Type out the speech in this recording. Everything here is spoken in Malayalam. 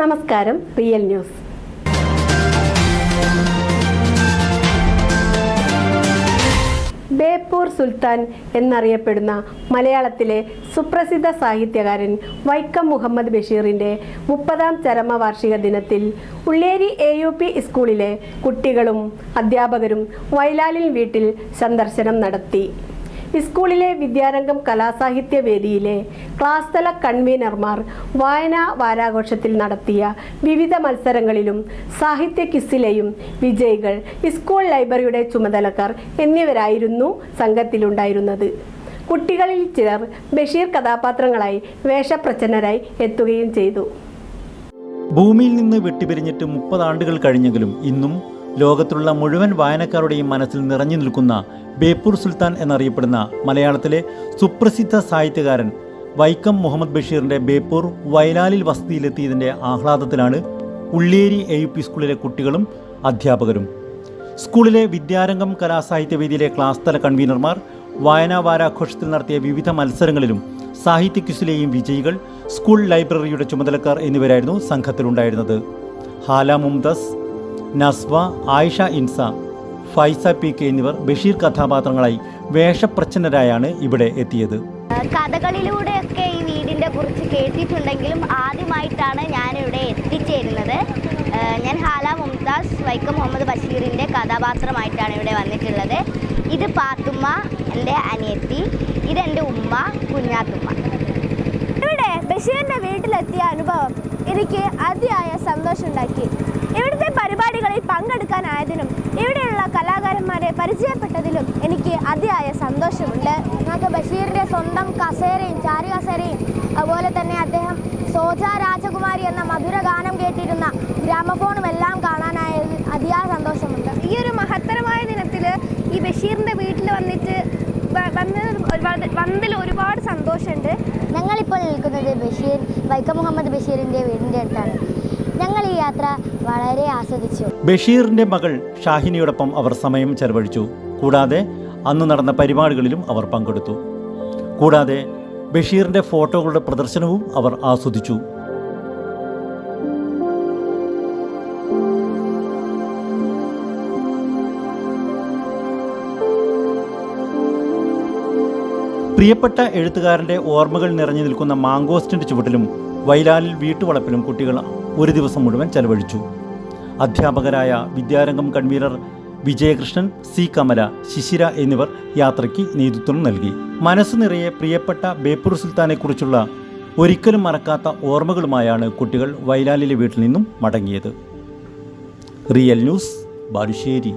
നമസ്കാരം റിയൽ ന്യൂസ്. ബേപ്പൂർ സുൽത്താൻ എന്നറിയപ്പെടുന്ന മലയാളത്തിലെ സുപ്രസിദ്ധ സാഹിത്യകാരൻ വൈക്കം മുഹമ്മദ് ബഷീറിന്റെ മുപ്പതാം ചരമവാർഷിക ദിനത്തിൽ ഉള്ളേരി എ യു പി സ്കൂളിലെ കുട്ടികളും അധ്യാപകരും വയലാലിൽ വീട്ടിൽ സന്ദർശനം നടത്തി. സ്കൂളിലെ വിദ്യാരംഗം കലാസാഹിത്യ വേദിയിലെ ക്ലാസ് തല കൺവീനർമാർ വായനാ വാരാഘോഷത്തിൽ നടത്തിയ വിവിധ മത്സരങ്ങളിലും സാഹിത്യ കിസ്സിലെയും വിജയികൾ സ്കൂൾ ലൈബ്രറിയുടെ ചുമതലക്കാർ എന്നിവരായിരുന്നു സംഘത്തിലുണ്ടായിരുന്നത്. കുട്ടികളിൽ ചിലർ ബഷീർ കഥാപാത്രങ്ങളായി വേഷപ്രച്ഛന്നരായി എത്തുകയും ചെയ്തു. ഭൂമിയിൽ നിന്ന് വെട്ടിപ്പിരിഞ്ഞിട്ട് മുപ്പതാണ്ടുകൾ കഴിഞ്ഞെങ്കിലും ഇന്നും ലോകത്തുള്ള മുഴുവൻ വായനക്കാരുടെയും മനസ്സിൽ നിറഞ്ഞു നിൽക്കുന്ന ബേപ്പൂർ സുൽത്താൻ എന്നറിയപ്പെടുന്ന മലയാളത്തിലെ സുപ്രസിദ്ധ സാഹിത്യകാരൻ വൈക്കം മുഹമ്മദ് ബഷീറിന്റെ ബേപ്പൂർ വയലാലിൽ വസതിയിലെത്തിയതിന്റെ ആഹ്ലാദത്തിലാണ് ഉള്ളേരി എ യു പി സ്കൂളിലെ കുട്ടികളും അധ്യാപകരും. സ്കൂളിലെ വിദ്യാരംഗം കലാസാഹിത്യവേദിയിലെ ക്ലാസ് തല കൺവീനർമാർ വായനാ വാരാഘോഷത്തിൽ നടത്തിയ വിവിധ മത്സരങ്ങളിലും സാഹിത്യ ക്വിസിലെയും വിജയികൾ സ്കൂൾ ലൈബ്രറിയുടെ ചുമതലക്കാർ എന്നിവരായിരുന്നു സംഘത്തിലുണ്ടായിരുന്നത്. ഹാല മുംതസ് നസ്വ ആയിഷ ഇൻസ ഫൈസ പി കെ എന്നിവർ ബഷീർ കഥാപാത്രങ്ങളായി വേഷപ്രച്ഛന്നരായാണ് ഇവിടെ എത്തിയത്. കഥകളിലൂടെയൊക്കെ ഈ വീടിന്റെ കുറിച്ച് കേട്ടിട്ടുണ്ടെങ്കിലും ആദ്യമായിട്ടാണ് ഞാനിവിടെ എത്തിച്ചേരുന്നത്. ഞാൻ ഹാല മുംതാസ് വൈക്കം മുഹമ്മദ് ബഷീറിന്റെ കഥാപാത്രമായിട്ടാണ് ഇവിടെ വന്നിട്ടുള്ളത്. ഇത് പാത്തുമ്മ എന്റെ അനിയത്തി. ഇതെന്റെ ഉമ്മ കുഞ്ഞാത്തുമ്മ. ഇവിടെ ബഷീറിന്റെ വീട്ടിലെത്തിയ അനുഭവം എനിക്ക് അതിയായ സന്തോഷമുണ്ടാക്കി. ഇവിടുത്തെ പരിപാടികളിൽ പങ്കെടുക്കാനായതിനും ഇവിടെയുള്ള കലാകാരന്മാരെ പരിചയപ്പെട്ടതിലും എനിക്ക് അതിയായ സന്തോഷമുണ്ട്. നമുക്ക് ബഷീറിന്റെ സ്വന്തം കസേരയും ചാരി കസേരയും അതുപോലെ തന്നെ അദ്ദേഹം സോജ രാജകുമാരി എന്ന മധുര ഗാനം കേട്ടിരുന്ന ഗ്രാമഫോണും എല്ലാം കാണാനായതിൽ അതിയായ സന്തോഷമുണ്ട്. ഈ ഒരു മഹത്തരമായ ദിനത്തിൽ ഈ ബഷീറിന്റെ വീട്ടിൽ വന്നിട്ട് വന്നതിൽ ഒരുപാട് സന്തോഷമുണ്ട്. ഞങ്ങളിപ്പോൾ നിൽക്കുന്നത് ബഷീർ വൈക്കം മുഹമ്മദ് ബഷീറിന്റെ വീടിന്റെ അടുത്താണ്. ഞങ്ങൾ ഈ യാത്ര വളരെ ആസ്വദിച്ചു. ബഷീറിന്റെ മകൾ ഷാഹിനിയോടൊപ്പം അവർ സമയം ചെലവഴിച്ചു. കൂടാതെ അന്ന് നടന്ന പരിപാടികളിലും അവർ പങ്കെടുത്തു. കൂടാതെ ബഷീറിന്റെ ഫോട്ടോകളുടെ പ്രദർശനവും അവർ ആസ്വദിച്ചു. പ്രിയപ്പെട്ട എഴുത്തുകാരന്റെ ഓർമ്മകൾ നിറഞ്ഞു നിൽക്കുന്ന മാങ്കോസ്റ്റിന്റെ ചുവട്ടിലും വൈലാലിൽ വീട്ടുവളപ്പിലും കുട്ടികൾ ഒരു ദിവസം മുഴുവൻ ചെലവഴിച്ചു. അധ്യാപകരായ വിദ്യാരംഗം കൺവീനർ വിജയകൃഷ്ണൻ സി. കമല ശിശിര എന്നിവർ യാത്രയ്ക്ക് നേതൃത്വം നൽകി. മനസ്സ് നിറയെ പ്രിയപ്പെട്ട ബേപ്പൂർ സുൽത്താനെക്കുറിച്ചുള്ള ഒരിക്കലും മറക്കാത്ത ഓർമ്മകളുമായാണ് കുട്ടികൾ വൈലാലിലെ വീട്ടിൽ നിന്നും മടങ്ങിയത്. Real news Balussery.